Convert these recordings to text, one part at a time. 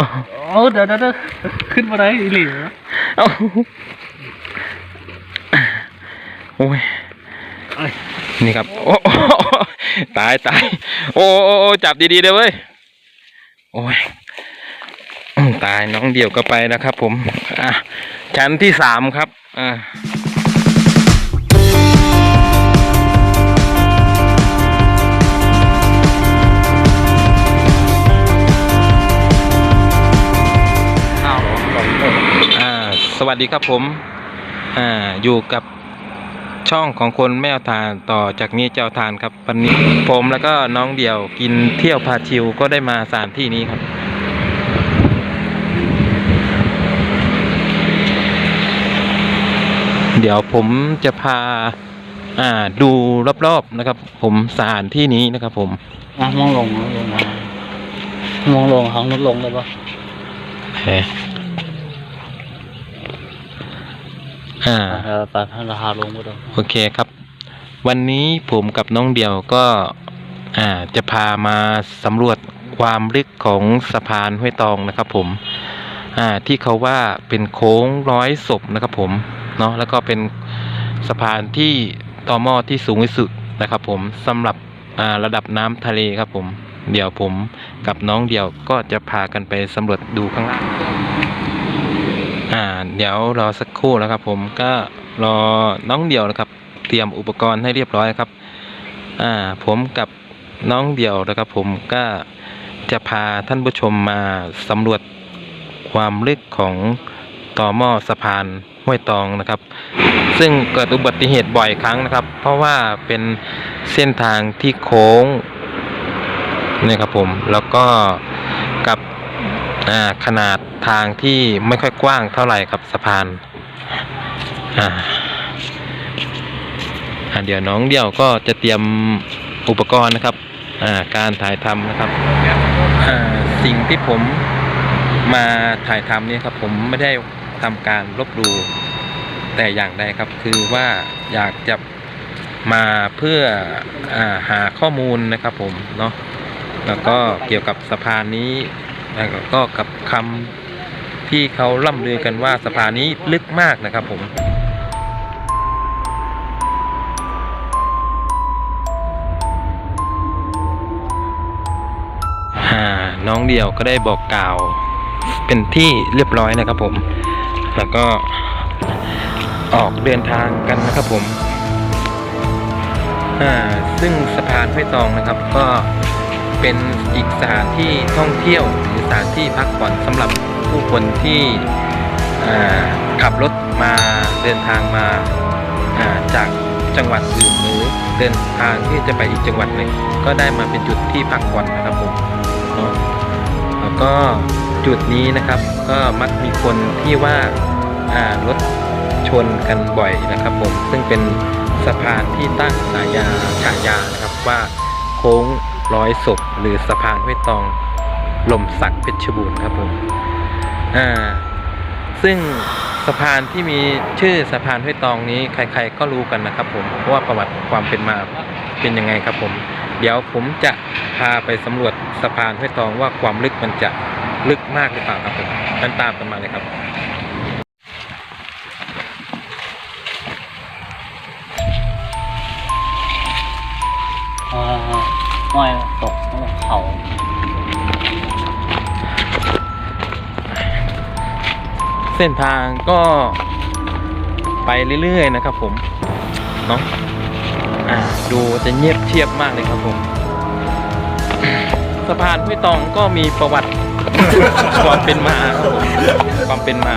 อ๋อโอ้เดี๋ยวเดี๋ยวเดี๋ยวขึ้นมาได้อีหลีเหรอเอาโอ้ยเอ้ยนี่ครับโอ้โอ้ตายตายโอ้โอ้โอ้จับดีๆเด้อเว้ยโอ้ยอืมตายน้องเดี่ยวก็ไปนะครับ ผมอะชั้นที่สามครับอ่า วัสดีครับผมอ่าอยู่กับช่องของคนไม่เอาทานต่อจากนี้เจ้าทานครับวันนี้ผมแล้วก็น้องเดี่ยวกินเที่ยวพาชิวก็ได้มาสถานที่นี้ครับ เดี๋ยวผมจะพาอ่าดูรอบๆนะครับ ผมสถานที่นี้นะครับ ผมอะมองลงมองลงมามองลงหางนุดลงเลยปะ เฮ้ อ่าเออไปพันราคาลงก็ได้โอเคครับ วันนี้ผมกับน้องเดียวก็อ่าจะพามาสำรวจความลึกของสะพานห้วยตองนะครับ ผมอ่าที่เขาว่าเป็นโค้งร้อยศพนะครับ ผมเนาะแล้วก็เป็นสะพานที่ต่อหม้อที่สูงที่สุดนะครับ ผมสำหรับอ่าระดับน้ำทะเลครับผม เดี๋ยวผมกับน้องเดียวก็จะพากันไปสำรวจดูข้างล่าง อ่าเดี๋ยวรอสักครู่นะครับ ผมก็รอน้องเดี่ยวนะครับ เตรียมอุปกรณ์ให้เรียบร้อยครับ อ่า ผมกับน้องเดี่ยวนะครับ ผมก็จะพาท่านผู้ชมมาสำรวจความลึกของต่อหม้อสะพานห้วยตองนะครับ ซึ่งเกิดอุบัติเหตุบ่อยครั้งนะครับ เพราะว่าเป็นเส้นทางที่โค้งนี่ครับผมแล้วก็กับ ขนาดทางที่ไม่ค่อยกว้างเท่าไหร่ครับสะพานอ่าเดี๋ยวน้องเดี่ยวก็จะเตรียมอุปกรณ์นะครับการถ่ายทำนะครับสิ่งที่ผมมาถ่ายทำนี่ครับผมไม่ได้ทำการลบหลู่แต่อย่างใดครับคือว่าอยากจะมาเพื่ออาหาข้อมูลนะครับผมเนาะแล้วก็เกี่ยวกับสะพานนี้ แล้วก็กับคำที่เขาล่ำลือกันว่าสะพานนี้ลึกมากนะครับผมน้องเดียวก็ได้บอกกล่าวเป็นที่เรียบร้อยนะครับผม แล้วก็ออกเดินทางกันนะครับผม ซึ่งสะพานห้วยตองนะครับ ก็เป็นอีกสถานที่ท่องเที่ยว สถานที่พักผ่อนสำหรับผู้คนที่ขับรถมาเดินทางมาจากจังหวัดอื่นหรือเดินทางที่จะไปอีกจังหวัดหนึ่งก็ได้มาเป็นจุดที่พักผ่อนนะครับผมเนาะแล้วก็จุดนี้นะครับก็มักมีคนที่ว่าอ่ารถชนกันบ่อยนะครับผมซึ่งเป็นสะพานที่ตั้งฉายาฉายานะครับว่าโค้งร้อยศพหรือสะพานห้วยตอง ลมสักเพชรบูรณ์ครับผมอ่าซึ่งสะพานที่มีชื่อสะพานห้วยตองนี้ใคร ๆ ก็รู้กันนะครับ ผมเพราะว่าประวัติความเป็นมาเป็นยังไงครับผม เดี๋ยวผมจะพาไปสำรวจสะพานห้วยตองว่าความลึกมันจะลึกมากหรือเปล่าครับผมกันตามกันมาเลยครับอ่าไม่ตกเขา เส้นทางก็ไปเรื่อยๆนะครับผมเนาะอ่าดูจะเงียบเชียบมากเลยครับผม สะพานห้วยตองก็มีประวัติ ความเป็นมาครับผมความเป็นมา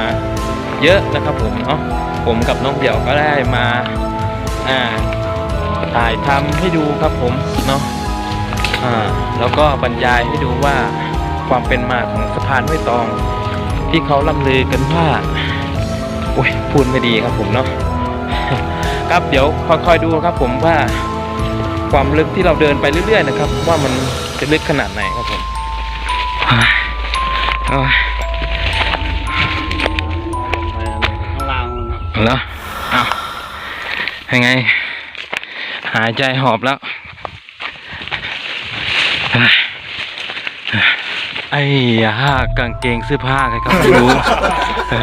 เยอะนะครับผมเนาะผมกับน้องเดี่ยวก็ได้มาอ่าถ่ายทำให้ดูครับผมเนาะอ่าแล้วก็บรรยายให้ดูว่าความเป็นมาของสะพานห้วยตอง ที่เขาล่ำลือกันว่าโอ้ยพูดไม่ดีครับผมเนาะครับเดี๋ยวค่อยๆดูครับผมว่าความลึกที่เราเดินไปเรื่อย ๆ นะครับ ว่ามันจะลึกขนาดไหนครับผมเอาข้างล่างแล้วเอายังไง หายใจหอบแล้ว ไอ้ยากางเกงเสื้อผ้าใครครับไม่รู้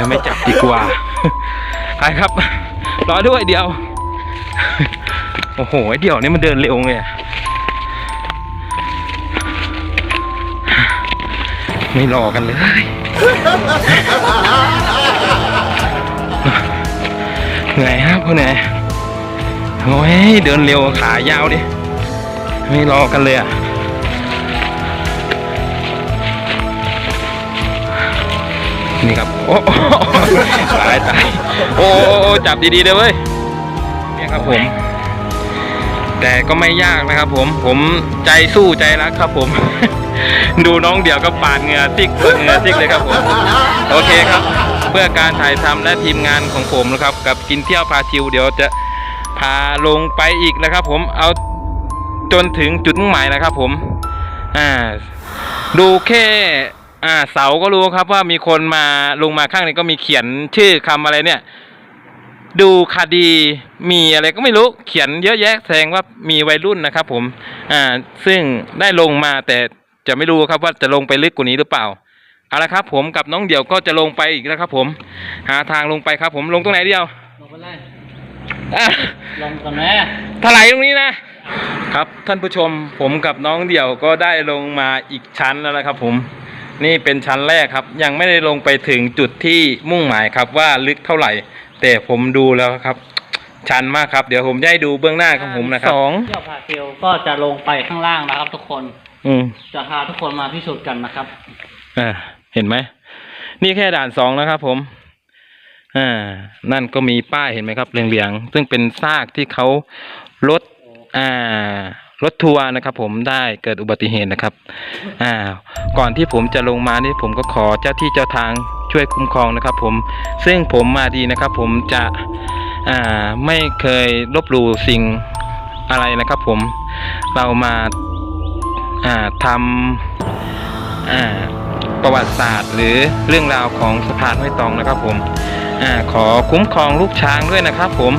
ไม่จับดีกว่าไปครับรอด้วยเดียว โอ้โหเดี่ยวนี่มันเดินเร็วไงไม่รอกันเลยเหนื่อยครับคุณเหนื่อยโอ้ยเดินเร็วขายาวดิ ไม่รอกันเลยอะ ครับโอ้โอ้ตายตายโอ้โอ้โอ้จับดีๆเลยเว้ยเนี่ยครับผม แต่ก็ไม่ยากนะครับ ผมผมใจสู้ใจรักครับผม ดูน้องเดี่ยวก็ปาดเหงื่อซิกเปิดเหงื่อซิกเลยครับผม โอเคครับ เพื่อการถ่ายทำและทีมงานของผมนะครับ กับกินเที่ยวพาชิวเดี๋ยวจะพาลงไปอีกนะครับ ผมเอาจนถึงจุดมุ่งหมายนะครับ ผม อ่า ดูแค่ อ่าเสาก็รู้ครับว่ามีคนมาลงมาข้างนี้ก็มีเขียนชื่อคำอะไรเนี่ย ดูคดีมีอะไรก็ไม่รู้เขียนเยอะแยะแสดงว่ามีวัยรุ่นนะครับ ผม อ่า ซึ่งได้ลงมาแต่จะไม่รู้ครับว่าจะลงไปลึกกว่านี้หรือเปล่าเอาละครับ ผมกับน้องเดี่ยวก็จะลงไปอีกแล้วครับ ผม หาทางลงไปครับ ผมลงตรงไหนเดียวลงไปเลยอะลงกันแม่ถลายตรงนี้นะครับท่านผู้ชมผมกับน้องเดี่ยวก็ได้ลงมาอีกชั้นแล้วนะครับ ผม นี่เป็นชั้นแรกครับ ยังไม่ได้ลงไปถึงจุดที่มุ่งหมายครับว่าลึกเท่าไหร่ แต่ผมดูแล้วครับ ชันมากครับ เดี๋ยวผมจะให้ดูเบื้องหน้าของผมนะครับสองเที่ยวพาเซลก็จะลงไปข้างล่างนะครับ ทุกคน อืมจะพาทุกคนมาพิสูจน์กันนะครับอ่าเห็นไหมนี่แค่ด่านสองนะครับ ผมอ่านั่นก็มีป้ายเห็นไหมครับเหลืองๆซึ่งเป็นซากที่เขารถอ่า รถทัวร์นะครับ ผมได้เกิดอุบัติเหตุนะครับอ่าก่อนที่ผมจะลงมานี่ผมก็ขอเจ้าที่เจ้าทางช่วยคุ้มครองนะครับ ผมซึ่งผมมาดีนะครับ ผมจะอ่าไม่เคยลบหลู่สิ่งอะไรนะครับ ผมเรามาอ่าทำอ่าประวัติศาสตร์ หรือเรื่องราวของสะพานห้วยตองนะครับ ผมอ่าขอคุ้มครองลูกช้างด้วยนะครับ ผม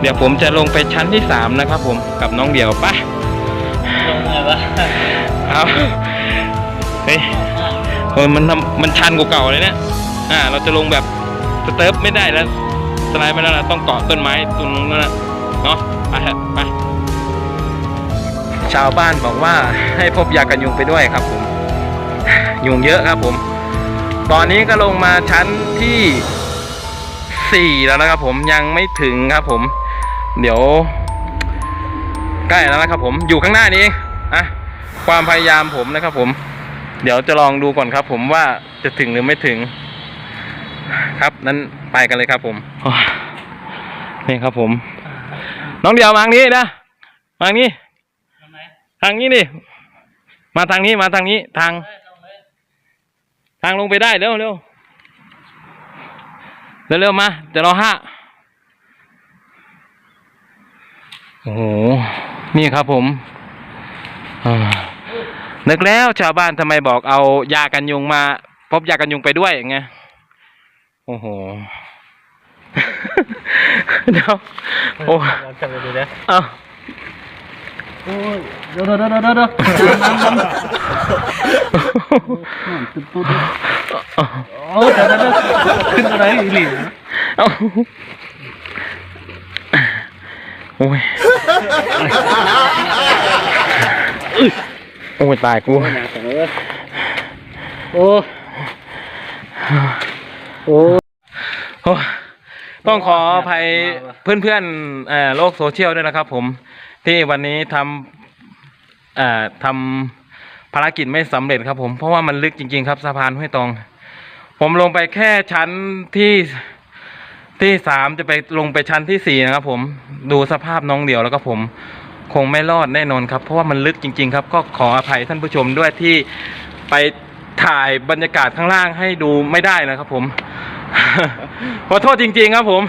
เดี๋ยวผมจะลงไปชั้นที่สามนะครับ ผมกับน้องเดี่ยวปะลงไง วะเอาเฮ้ยเออมันทำมันชันกว่าเก่าเลยเนี่ย อ่า เราจะลงแบบสเติร์ฟไม่ได้แล้ว สไลด์ไม่ได้แล้วต้องเกาะต้นไม้ตรงนู้นนะเนาะไปฮะไปชาวบ้านบอกว่าให้พบยากันยุงไปด้วยครับผม ยุงเยอะครับผม ตอนนี้ก็ลงมาชั้นที่สี่แล้วนะครับผมยังไม่ถึงครับผม เดี๋ยวใกล้แล้วนะครับผมอยู่ข้างหน้านี้เอะความพยายามผมนะครับผม เดี๋ยวจะลองดูก่อนครับ ผมว่าจะถึงหรือไม่ถึง ครับนั้นไปกันเลยครับผมนี่ครับผม น้องเดียวมาทางนี้นะมาทางนี้ทางนี้ดิมาทางนี้มาทางนี้ทาง ทางลงไปได้เร็วเร็วเร็วมาเดี๋ยวเราห้าโอ้โห นี่ครับผม นึกแล้วชาวบ้านทำไมบอกเอายากันยุงมา พบยากันยุงไปด้วยไงโอ้โหเดี๋ยวโอ้เราจะไปดูนะเอาโอ้ยเดี๋ยวเดี๋ยวเดี๋ยวเดี๋ยวเดี๋ยวน้ำน้ำน้ำตุ๊ดตุ๊ดโอ้ยเดี๋ยวเดี๋ยวเดี๋ยวขึ้นอะไรอีหลีนะเอาโอ้ย โอ้ยตายกูโอ้ยหนักจังเลยโอ้โอ้โอ้ยต้องขออภัยเพื่อนๆเอ่อโลกโซเชียลด้วยนะครับ ผมที่วันนี้ทำเอ่อทำภารกิจไม่สำเร็จครับ ผมเพราะว่ามันลึกจริง ๆ ครับสะพานห้วยตอง ผมลงไปแค่ชั้นที่ที่สามจะไปลงไปชั้นที่สี่นะครับ ผมดูสภาพน้องเดี่ยวแล้วก็ผม คงไม่รอดแน่นอนครับเพราะว่ามันลึกจริง ๆ ครับ ก็ขออภัยท่านผู้ชมด้วยที่ไปถ่ายบรรยากาศข้างล่างให้ดูไม่ได้นะครับ ผม ขอโทษจริง ๆ ครับ ผม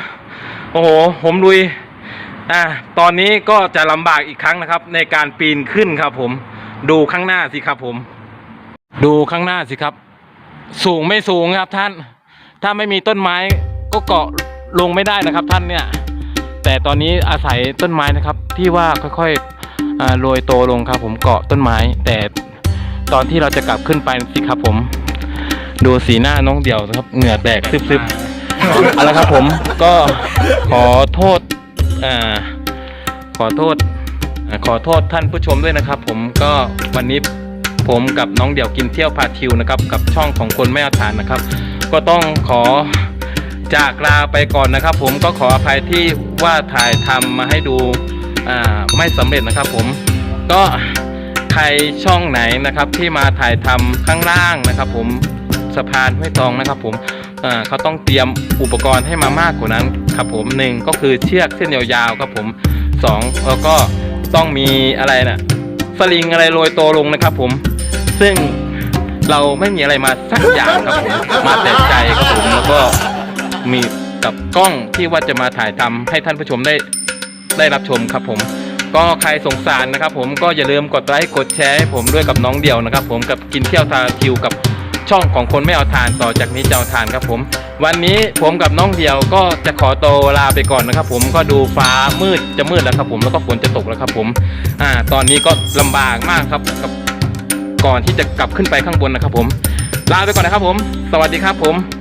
โอ้โห ผมลุย อ่า ตอนนี้ก็จะลำบากอีกครั้งนะครับ ในการปีนขึ้นครับ ผม ดูข้างหน้าสิครับ ผม ดูข้างหน้าสิครับ สูงไม่สูงครับท่าน ถ้าไม่มีต้นไม้ก็เกาะลงไม่ได้นะครับ ท่านเนี่ย แต่ตอนนี้อาศัยต้นไม้นะครับ ที่ว่าค่อยๆโรยโตลงครับ ผมเกาะต้นไม้ แต่ตอนที่เราจะกลับขึ้นไปสิครับผม ดูสีหน้าน้องเดี่ยวนะครับ เหงื่อแตกซึบๆเอาละครับผมก็ขอโทษอ่าขอโทษขอโทษท่านผู้ชมด้วยนะครับ ผมก็วันนี้ผมกับน้องเดี่ยวกินเที่ยวพาทิวนะครับ กับช่องของคนไม่เอาฐานนะครับ ก็ต้องขอ จากลาไปก่อนนะครับ ผมก็ขออภัยที่ว่าถ่ายทำมาให้ดูไม่สำเร็จนะครับ ผมก็ใครช่องไหนนะครับที่มาถ่ายทำข้างล่างนะครับ ผมสะพานห้วยตองนะครับ ผมเขาต้องเตรียมอุปกรณ์ให้มามากกว่านั้นครับผมหนึ่งก็คือเชือกเส้นยาวๆครับผมสองแล้วก็ต้องมีอะไรนะ่ะสลิงอะไรโรยตัวลงนะครับ ผมซึ่งเราไม่มีอะไรมาสักอย่างครับผมมาแต่ใจครับผมแล้วก็ มีกับกล้องที่ว่าจะมาถ่ายทำให้ท่านผู้ชมได้ได้รับชมครับผม ก็ใครสงสารนะครับผมก็อย่าลืมกดไลค์กดแชร์ให้ผมด้วยกับน้องเดี่ยวนะครับ ผมกับกินเที่ยวทาคิวกับช่องของคนไม่เอาทานต่อจากนี้จะเอาทานครับผม วันนี้ผมกับน้องเดียวก็จะขอตัวลาไปก่อนนะครับ ผมก็ดูฟ้ามืดจะมืดแล้วครับ ผมแล้วก็ฝนจะตกแล้วครับผม อ่า ตอนนี้ก็ลำบากมากครับกับก่อนที่จะกลับขึ้นไปข้างบนนะครับ ผม ลาไปก่อนนะครับผม สวัสดีครับผม